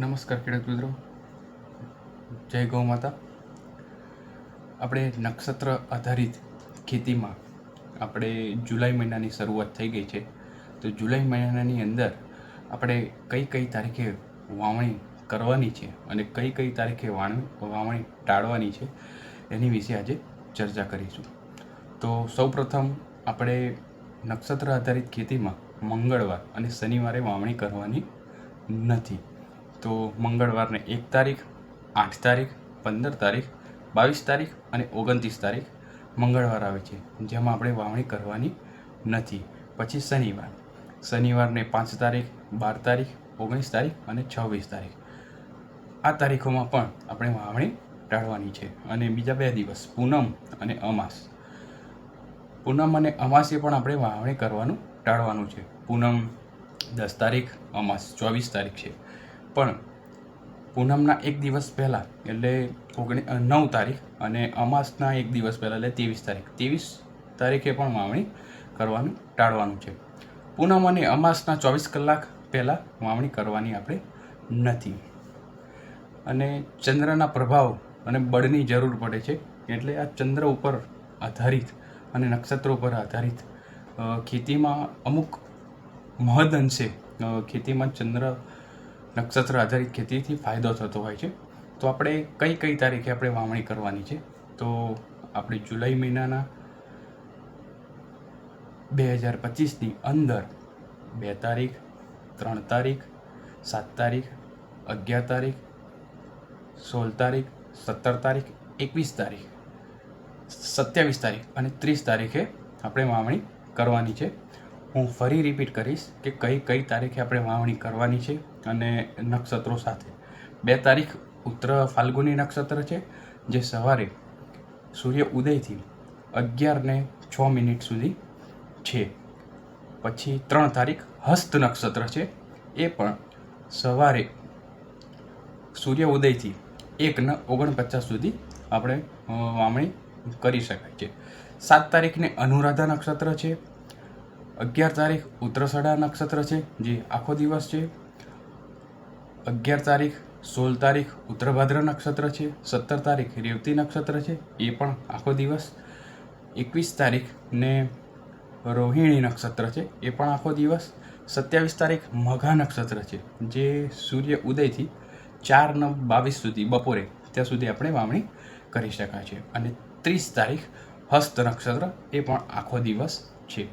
નમસ્કાર ખેડૂત મિત્રો. જય ગૌ માતા. આપણે નક્ષત્ર આધારિત ખેતીમાં આપણે જુલાઈ મહિનાની શરૂઆત થઈ ગઈ છે. તો જુલાઈ મહિનાની અંદર આપણે કઈ કઈ તારીખે વાવણી કરવાની છે અને કઈ કઈ તારીખે વાવણી વાવણી ટાળવાની છે એની વિશે આજે ચર્ચા કરીશું. તો સૌપ્રથમ આપણે નક્ષત્ર આધારિત ખેતીમાં મંગળવાર અને શનિવારે વાવણી કરવાની નથી. તો મંગળવારને એક તારીખ, આઠ તારીખ, પંદર તારીખ, બાવીસ તારીખ અને ઓગણત્રીસ તારીખ મંગળવાર આવે છે, જેમાં આપણે વાવણી કરવાની નથી. પછી શનિવાર. શનિવારને પાંચ તારીખ, બાર તારીખ, ઓગણીસ તારીખ અને છવ્વીસ તારીખ. આ તારીખોમાં પણ આપણે વાવણી ટાળવાની છે. અને બીજા બે દિવસ, પૂનમ અને અમાસ. પૂનમ અને અમાસે પણ આપણે વાવણી કરવાનું ટાળવાનું છે. પૂનમ દસ તારીખ, અમાસ ચોવીસ તારીખ છે. પણ પૂનમના એક દિવસ પહેલાં, એટલે ઓગણી નવ તારીખ અને અમાસના એક દિવસ પહેલાં, એટલે ત્રેવીસ તારીખ. ત્રેવીસ તારીખે પણ વાવણી કરવાનું, ટાળવાનું છે. પૂનમ અને અમાસના ચોવીસ કલાક પહેલાં વાવણી કરવાની આપણે નથી. અને ચંદ્રના પ્રભાવ અને બળની જરૂર પડે છે, એટલે આ ચંદ્ર ઉપર આધારિત અને નક્ષત્રો ઉપર આધારિત ખેતીમાં અમુક મહદ અંશે ખેતીમાં ચંદ્ર નક્ષત્ર આધારિત ખેતીથી ફાયદો થતો હોય છે. તો આપણે કઈ કઈ તારીખે આપણે વાવણી કરવાની છે? તો આપણે જુલાઈ મહિનાના બે હજાર પચીસની અંદર બે તારીખ, ત્રણ તારીખ, સાત તારીખ, અગિયાર તારીખ, સોળ તારીખ, સત્તર તારીખ, એકવીસ તારીખ, સત્યાવીસ તારીખ અને ત્રીસ તારીખે આપણે વાવણી કરવાની છે. હું ફરી રિપીટ કરીશ કે કઈ કઈ તારીખે આપણે વાવણી કરવાની છે અને નક્ષત્રો સાથે. બે તારીખ ઉત્તર ફાલ્ગુની નક્ષત્ર છે, જે સવારે સૂર્ય ઉદયથી અગિયાર ને છ મિનિટ સુધી છે. પછી ત્રણ તારીખ હસ્ત નક્ષત્ર છે, એ પણ સવારે સૂર્ય ઉદયથી એકને ઓગણપચાસ સુધી આપણે વાવણી કરી શકાય છે. સાત તારીખને અનુરાધા નક્ષત્ર છે અગિયાર તારીખ ઉત્તરસડા નક્ષત્ર છે, જે આખો દિવસ છે. અગિયાર તારીખ સોળ તારીખ ઉત્તરભાદ્ર નક્ષત્ર છે, સત્તર તારીખ રેવતી નક્ષત્ર છે, એ પણ આખો દિવસ. એકવીસ તારીખ ને રોહિણી નક્ષત્ર છે, એ પણ આખો દિવસ. સત્યાવીસ તારીખ મઘા નક્ષત્ર છે, જે સૂર્ય ઉદયથી ચાર નવ બાવીસ સુધી બપોરે ત્યાં સુધી આપણે વાવણી કરી શકાય છે. અને ત્રીસ તારીખ હસ્ત નક્ષત્ર, એ પણ આખો દિવસ છે.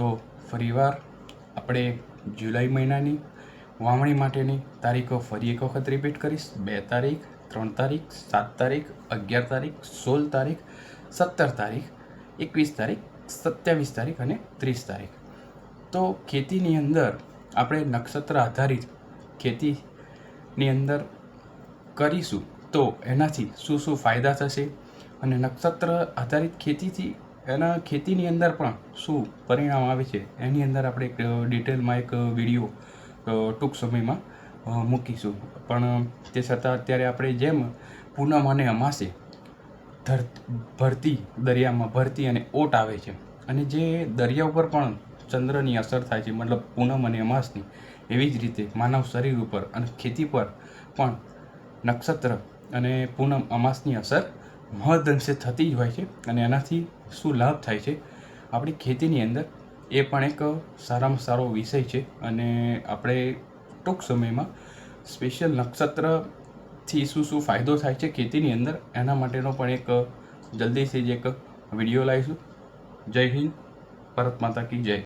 તો ફરીવાર આપણે જુલાઈ મહિનાની વાવણી માટેની તારીખો ફરી એક વખત રિપીટ કરીશ. બે તારીખ, ત્રણ તારીખ, સાત તારીખ, અગિયાર તારીખ, સોળ તારીખ, સત્તર તારીખ, એકવીસ તારીખ, સત્યાવીસ તારીખ અને ત્રીસ તારીખ. તો ખેતીની અંદર આપણે નક્ષત્ર આધારિત ખેતીની અંદર કરીશું તો એનાથી શું શું ફાયદા થશે અને નક્ષત્ર આધારિત ખેતીથી એના ખેતીની અંદર પણ શું પરિણામ આવે છે, એની અંદર આપણે એક ડિટેલમાં એક વીડિયો ટૂંક સમયમાં મૂકીશું. પણ તે છતાં અત્યારે આપણે જેમ પૂનમ અને અમાસે ધર, ભરતી, દરિયામાં ભરતી અને ઓટ આવે છે અને જે દરિયા ઉપર પણ ચંદ્રની અસર થાય છે, મતલબ પૂનમ અને અમાસની, એવી જ રીતે માનવ શરીર ઉપર અને ખેતી પર પણ નક્ષત્ર અને પૂનમ, અમાસની અસર મહદઅંશે થતી જ હોય છે અને એનાથી શું લાભ થાય છે? આપણી ખેતીની અંદર એ પણ એક સારામાં સારો વિષય છે અને આપણે ટૂંક સમયમાં સ્પેશિયલ નક્ષત્રથી શું શું ફાયદો થાય છે ખેતીની અંદર એના માટેનો પણ એક જલ્દીથી જ એક વીડિયો લાવીશું. જય હિન્દ, ભારત માતા કી જય.